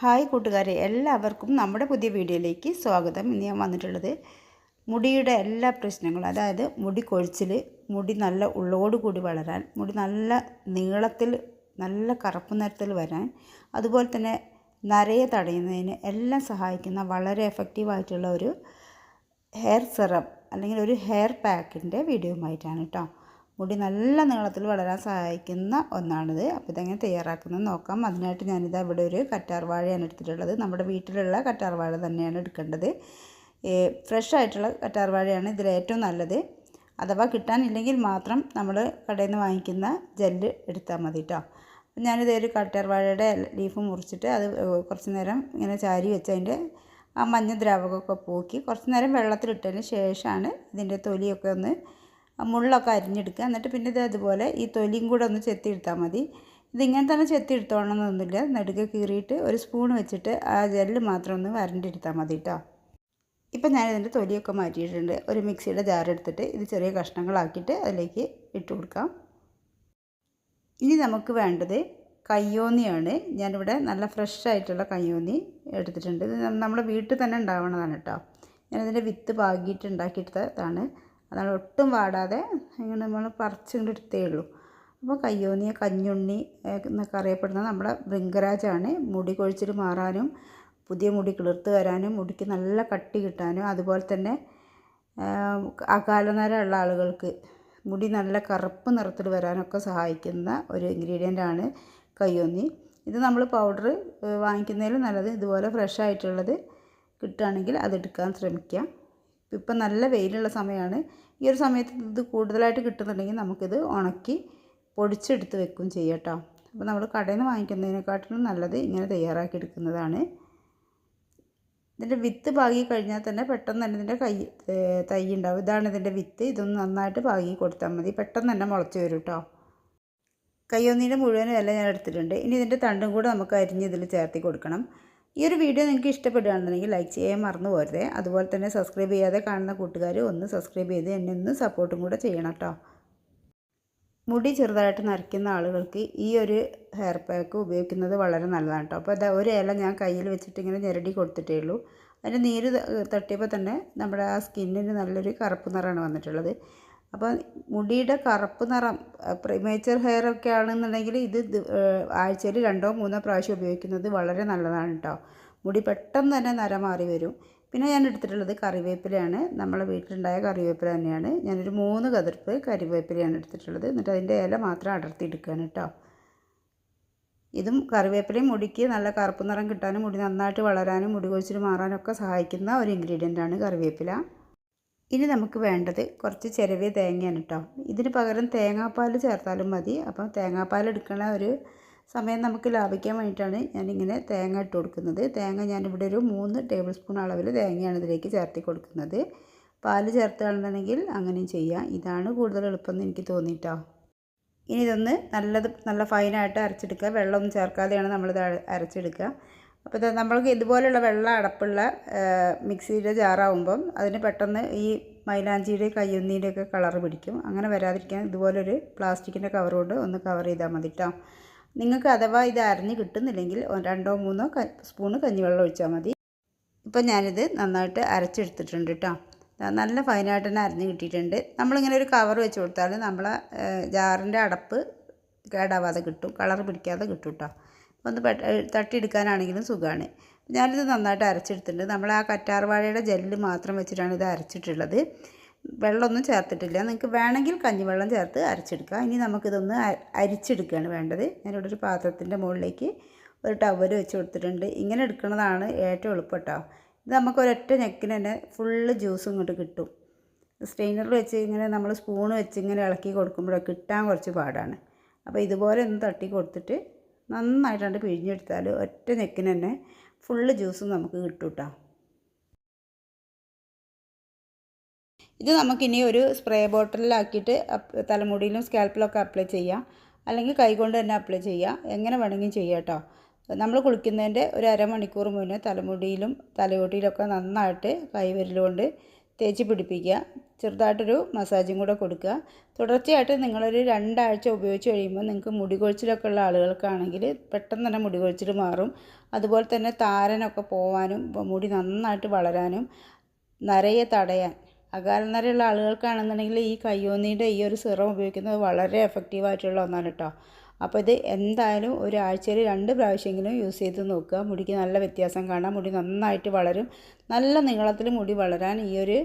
Hi കൂട്ടുകാരെ എല്ലാവർക്കും നമ്മുടെ പുതിയ വീഡിയോയിലേക്ക് സ്വാഗതം. ഇന്ന് ഞാൻ വന്നിട്ടുള്ളത് മുടിയുടെ എല്ലാ പ്രശ്നങ്ങളും അതായത് മുടി കൊഴിച്ചിൽ മുടി നല്ല ഉള്ളോട് കൂടി വളരാൻ മുടി നല്ല നീളത്തിൽ നല്ല കറുപ്പ് നിറത്തിൽ വരാൻ അതുപോലെ തന്നെ നരയെ തടയുന്നതിന് എല്ലാം സഹായിക്കുന്ന വളരെ എഫക്റ്റീവായിട്ടുള്ള ഒരു ഹെയർ സിറം അല്ലെങ്കിൽ ഒരു ഹെയർ പാക്കിന്റെ ആയിട്ടാണ് കേട്ടോ. മുടി നല്ല നീളത്തിൽ വളരാൻ സഹായിക്കുന്ന ഒന്നാണിത്. അപ്പോൾ ഇതെങ്ങനെ തയ്യാറാക്കുന്നത് നോക്കാം. അതിനായിട്ട് ഞാനിത് ഇവിടെ ഒരു കറ്റാർ വാഴയാണ് എടുത്തിട്ടുള്ളത്. നമ്മുടെ വീട്ടിലുള്ള കറ്റാർ വാഴ തന്നെയാണ് എടുക്കേണ്ടത്. ഫ്രഷ് ആയിട്ടുള്ള കറ്റാർ വാഴയാണ് ഇതിൽ ഏറ്റവും നല്ലത്. അഥവാ കിട്ടാനില്ലെങ്കിൽ മാത്രം നമ്മൾ കടയിൽ നിന്ന് വാങ്ങിക്കുന്ന ജെല്ല് എടുത്താൽ മതി കേട്ടോ. ഞാനിത് ഒരു കറ്റാർ വാഴയുടെ ലീഫ് മുറിച്ചിട്ട് അത് കുറച്ച് നേരം ഇങ്ങനെ ചാരി വെച്ച് അതിന്റെ ആ മഞ്ഞ ദ്രാവകമൊക്കെ പോക്കി കുറച്ച് നേരം വെള്ളത്തിലിട്ടതിന് ശേഷമാണ് ഇതിന്റെ തൊലിയൊക്കെ ഒന്ന് മുള്ളൊക്കെ അരിഞ്ഞെടുക്കുക. എന്നിട്ട് പിന്നെ ഇത് അതുപോലെ ഈ തൊലിയും കൂടെ ഒന്ന് ചെത്തിയെടുത്താൽ മതി. ഇതിങ്ങനെ തന്നെ ചെത്തിയെടുത്തോണമെന്നൊന്നുമില്ല നടുക്ക് കീറിയിട്ട് ഒരു സ്പൂൺ വെച്ചിട്ട് ആ ജെല്ല് മാത്രം ഒന്ന് വരണ്ടെടുത്താൽ മതി കേട്ടോ ഇപ്പം ഞാനിതിന്റെ തൊലിയൊക്കെ മാറ്റിയിട്ടുണ്ട്. ഒരു മിക്സിയുടെ ജാർ എടുത്തിട്ട് ഇത് ചെറിയ കഷ്ണങ്ങളാക്കിയിട്ട് അതിലേക്ക് ഇട്ട് കൊടുക്കാം. ഇനി നമുക്ക് വേണ്ടത് കയ്യോന്നിയാണ്. ഞാനിവിടെ നല്ല ഫ്രഷ് ആയിട്ടുള്ള കയ്യോന്നി എടുത്തിട്ടുണ്ട്. ഇത് നമ്മുടെ വീട്ടിൽ തന്നെ ഉണ്ടാവണതാണ് കേട്ടോ ഞാനിതിന്റെ വിത്ത് പാകിയിട്ട് ഉണ്ടാക്കിയെടുത്തതാണ്. അതാണ് ഒട്ടും വാടാതെ ഇങ്ങനെ നമ്മൾ പറിച്ചുകൊണ്ട് എടുത്തേ ഉള്ളൂ. അപ്പോൾ കയ്യോന്നിയ കഞ്ഞുണ്ണി എന്നൊക്കെ അറിയപ്പെടുന്നത് നമ്മുടെ ഭൃംഗരാജാണ്. മുടി കൊഴിച്ചിൽ മാറാനും പുതിയ മുടി കിളിർത്ത് വരാനും മുടിക്ക് നല്ല കട്ടി കിട്ടാനും അതുപോലെ തന്നെ അകാലനരമുള്ള ആളുകൾക്ക് മുടി നല്ല കറുപ്പ് നിറത്തിൽ വരാനൊക്കെ സഹായിക്കുന്ന ഒരു ഇൻഗ്രീഡിയന്റ് ആണ് കയ്യോന്നി. ഇത് നമ്മൾ പൗഡർ വാങ്ങിക്കുന്നതിൽ നല്ലത് ഇതുപോലെ ഫ്രഷ് ആയിട്ടുള്ളത് കിട്ടുകയാണെങ്കിൽ അതെടുക്കാൻ ശ്രമിക്കുക ഇപ്പം നല്ല വെയിലുള്ള സമയമാണ്. ഈ ഒരു സമയത്ത് ഇത് കൂടുതലായിട്ട് കിട്ടുന്നുണ്ടെങ്കിൽ നമുക്കിത് ഉണക്കി പൊടിച്ചെടുത്ത് വെക്കും ചെയ്യാം കേട്ടോ. അപ്പോൾ നമ്മൾ കടയിൽ നിന്ന് വാങ്ങിക്കുന്നതിനെക്കാട്ടിലും നല്ലത് ഇങ്ങനെ തയ്യാറാക്കി എടുക്കുന്നതാണ്. ഇതിന്റെ വിത്ത് പാകി കഴിഞ്ഞാൽ തന്നെ പെട്ടെന്ന് തന്നെ ഇതിന്റെ കൈ തൈ ഉണ്ടാവും. ഇതാണ് ഇതിന്റെ വിത്ത്. ഇതൊന്ന് നന്നായിട്ട് പാകി കൊടുത്താൽ മതി. പെട്ടെന്ന് തന്നെ മുളച്ച് വരും കേട്ടോ. കയ്യൊന്നീന്റെ മുഴുവനും എല്ലാം ഞാൻ എടുത്തിട്ടുണ്ട്. ഇനി ഇതിന്റെ തണ്ടും കൂടെ നമുക്ക് അരിഞ്ഞ് ഇതിൽ ചേർത്തി കൊടുക്കണം. ഈ ഒരു വീഡിയോ നിങ്ങൾക്ക് ഇഷ്ടപ്പെടുകയാണെന്നുണ്ടെങ്കിൽ ലൈക്ക് ചെയ്യാൻ മറന്നു പോരുതേ അതുപോലെ തന്നെ സബ്സ്ക്രൈബ് ചെയ്യാതെ കാണുന്ന കൂട്ടുകാർ ഒന്ന് സബ്സ്ക്രൈബ് ചെയ്ത് എന്നെ ഒന്ന് സപ്പോർട്ടും കൂടെ ചെയ്യണം കേട്ടോ മുടി ചെറുതായിട്ട് നരയ്ക്കുന്ന ആളുകൾക്ക് ഈ ഒരു ഹെയർ പാക്ക് ഉപയോഗിക്കുന്നത് വളരെ നല്ലതാണ് കേട്ടോ അപ്പോൾ അതാ ഒരു ഇല ഞാൻ കയ്യിൽ വെച്ചിട്ട് ഇങ്ങനെ ഞെരടി കൊടുത്തിട്ടേ ഉള്ളൂ. അതിന്റെ നീര് തട്ടിയപ്പോൾ തന്നെ നമ്മുടെ ആ സ്കിന്നിന് നല്ലൊരു കറുപ്പ് നിറമാണ് വന്നിട്ടുള്ളത്. അപ്പോൾ മുടിയുടെ കറുപ്പ് നിറം പ്രിമേച്ചർ ഹെയർ ഒക്കെ ആണെന്നുണ്ടെങ്കിൽ ഇത് ആഴ്ചയിൽ രണ്ടോ മൂന്നോ പ്രാവശ്യം ഉപയോഗിക്കുന്നത് വളരെ നല്ലതാണ് കേട്ടോ മുടി പെട്ടെന്ന് തന്നെ നര മാറി വരും. പിന്നെ ഞാൻ എടുത്തിട്ടുള്ളത് കറിവേപ്പിലയാണ്. നമ്മളെ വീട്ടിലുണ്ടായ കറിവേപ്പില തന്നെയാണ്. ഞാനൊരു മൂന്ന് കതിർപ്പ് കറിവേപ്പിലയാണ് എടുത്തിട്ടുള്ളത്. എന്നിട്ട് അതിന്റെ ഇല മാത്രം അടർത്തി എടുക്കുകയാണ് കേട്ടോ ഇതും കറിവേപ്പിലയും മുടിക്ക് നല്ല കറുപ്പ് നിറം കിട്ടാനും മുടി നന്നായിട്ട് വളരാനും മുടി കൊഴിച്ചിൽ മാറാനൊക്കെ സഹായിക്കുന്ന ഒരു ഇൻഗ്രീഡിയന്റാണ് കറിവേപ്പില. ഇനി നമുക്ക് വേണ്ടത് കുറച്ച് ചിരവിയ തേങ്ങയാണ് കേട്ടോ ഇതിന് പകരം തേങ്ങാപ്പാൽ ചേർത്താലും മതി. അപ്പോൾ തേങ്ങാപ്പാൽ എടുക്കണ ഒരു സമയം നമുക്ക് ലാഭിക്കാൻ വേണ്ടിയിട്ടാണ് ഞാനിങ്ങനെ തേങ്ങ ഇട്ട് കൊടുക്കുന്നത്. തേങ്ങ ഞാനിവിടെ ഒരു മൂന്ന് ടേബിൾ സ്പൂൺ അളവിൽ തേങ്ങയാണ് ഇതിലേക്ക് ചേർത്തി കൊടുക്കുന്നത്. പാൽ ചേർത്തുകയാണെന്നുണ്ടെങ്കിൽ അങ്ങനെയും ചെയ്യാം. ഇതാണ് കൂടുതൽ എളുപ്പം എന്ന് എനിക്ക് തോന്നിയിട്ടോ. ഇനി ഇതൊന്ന് നല്ലത് നല്ല ഫൈനായിട്ട് അരച്ചെടുക്കുക. വെള്ളമൊന്നും ചേർക്കാതെയാണ് നമ്മളിത് അരച്ചെടുക്കുക. അപ്പോൾ നമ്മൾക്ക് ഇതുപോലെയുള്ള വെള്ള അടപ്പുള്ള മിക്സിയുടെ ജാറാവുമ്പം അതിന് പെട്ടെന്ന് ഈ മൈലാഞ്ചിയുടെ കയ്യൊന്നീന്റെ ഒക്കെ കളർ പിടിക്കും. അങ്ങനെ വരാതിരിക്കാൻ ഇതുപോലൊരു പ്ലാസ്റ്റിക്കിന്റെ കവർ കൊണ്ട് ഒന്ന് കവർ ചെയ്താൽ മതി കേട്ടോ നിങ്ങൾക്ക് അഥവാ ഇത് അരഞ്ഞ് കിട്ടുന്നില്ലെങ്കിൽ രണ്ടോ മൂന്നോ സ്പൂണ് കഞ്ഞിവെള്ളം ഒഴിച്ചാൽ മതി. ഇപ്പം ഞാനിത് നന്നായിട്ട് അരച്ചെടുത്തിട്ടുണ്ട് കേട്ടോ നല്ല ഫൈനായിട്ട് തന്നെ അരഞ്ഞ് കിട്ടിയിട്ടുണ്ട്. നമ്മളിങ്ങനെ ഒരു കവർ വെച്ച് കൊടുത്താൽ നമ്മളെ ജാറിന്റെ അടപ്പ് കേടാവാതെ കിട്ടും. കളർ പിടിക്കാതെ കിട്ടും കേട്ടോ ഒന്ന് തട്ടിയെടുക്കാനാണെങ്കിലും സുഖമാണ്. ഞാനിത് നന്നായിട്ട് അരച്ചെടുത്തിട്ടുണ്ട്. നമ്മൾ ആ കറ്റാർവാഴയുടെ ജെല്ല് മാത്രം വെച്ചിട്ടാണ് ഇത് അരച്ചിട്ടുള്ളത്. വെള്ളമൊന്നും ചേർത്തിട്ടില്ല. നിങ്ങൾക്ക് വേണമെങ്കിൽ കഞ്ഞിവെള്ളം ചേർത്ത് അരച്ചെടുക്കാം. ഇനി നമുക്കിതൊന്ന് അരിച്ചെടുക്കുകയാണ് വേണ്ടത്. ഞാനിവിടെ ഒരു പാത്രത്തിന്റെ മുകളിലേക്ക് ഒരു ടവൽ വെച്ച് കൊടുത്തിട്ടുണ്ട്. ഇങ്ങനെ എടുക്കുന്നതാണ് ഏറ്റവും എളുപ്പം കേട്ടോ ഇത് നമുക്ക് ഒരൊറ്റ നെക്കിന് തന്നെ ഫുള്ള് ജ്യൂസും ഇങ്ങോട്ട് കിട്ടും. സ്ട്രെയിനറിൽ വെച്ച് ഇങ്ങനെ നമ്മൾ സ്പൂൺ വെച്ച് ഇങ്ങനെ ഇളക്കി കൊടുക്കുമ്പോഴൊക്കെ കിട്ടാൻ കുറച്ച് പാടാണ്. അപ്പോൾ ഇതുപോലെ ഒന്ന് തട്ടി കൊടുത്തിട്ട് നന്നായിട്ടാണ്ട് പിഴിഞ്ഞെടുത്താൽ ഒറ്റ നെക്കിന് തന്നെ ഫുള്ള് ജ്യൂസും നമുക്ക് കിട്ടും കേട്ടോ ഇത് നമുക്കിനി ഒരു സ്പ്രേ ബോട്ടിലാക്കിയിട്ട് തലമുടിയിലും സ്കാൽപ്പിലൊക്കെ അപ്ലൈ ചെയ്യാം. അല്ലെങ്കിൽ കൈകൊണ്ട് തന്നെ അപ്ലൈ ചെയ്യാം. എങ്ങനെ വേണമെങ്കിലും ചെയ്യാം കേട്ടോ. നമ്മൾ കുളിക്കുന്നതിന്റെ ഒരു അരമണിക്കൂർ മുന്നേ തലമുടിയിലും തലയോട്ടിയിലൊക്കെ നന്നായിട്ട് കൈവിരലുകൊണ്ട് തേച്ച് പിടിപ്പിക്കുക. ചെറുതായിട്ടൊരു മസാജും കൂടെ കൊടുക്കുക. തുടർച്ചയായിട്ട് നിങ്ങളൊരു രണ്ടാഴ്ച ഉപയോഗിച്ച് കഴിയുമ്പോൾ നിങ്ങൾക്ക് മുടി കൊഴിച്ചിലൊക്കെ ഉള്ള ആളുകൾക്കാണെങ്കിൽ പെട്ടെന്ന് തന്നെ മുടി കൊഴിച്ചിൽ മാറും. അതുപോലെ തന്നെ താരനൊക്കെ പോവാനും മുടി നന്നായിട്ട് വളരാനും നരയെ തടയാൻ. അകാല നരയുള്ള ആളുകൾക്കാണെന്നുണ്ടെങ്കിൽ ഈ കയ്യോന്നിയുടെ ഈ ഒരു സിറം ഉപയോഗിക്കുന്നത് വളരെ എഫക്റ്റീവായിട്ടുള്ള ഒന്നാണ് കേട്ടോ. അപ്പോൾ ഇത് എന്തായാലും ഒരാഴ്ചയിൽ രണ്ട് പ്രാവശ്യമെങ്കിലും യൂസ് ചെയ്ത് നോക്കുക. മുടിക്ക് നല്ല വ്യത്യാസം കാണാം. മുടി നന്നായിട്ട് വളരും. നല്ല നീളത്തിൽ മുടി വളരാൻ ഈ ഒരു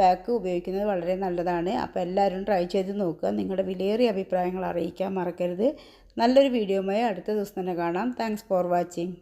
പാക്ക് ഉപയോഗിക്കുന്നത് വളരെ നല്ലതാണ്. അപ്പോൾ എല്ലാവരും ട്രൈ ചെയ്ത് നോക്കുക. നിങ്ങളുടെ വിലയേറിയ അഭിപ്രായങ്ങൾ അറിയിക്കാൻ മറക്കരുത്. നല്ലൊരു വീഡിയോയുമായി അടുത്ത ദിവസം തന്നെ കാണാം. Thanks for watching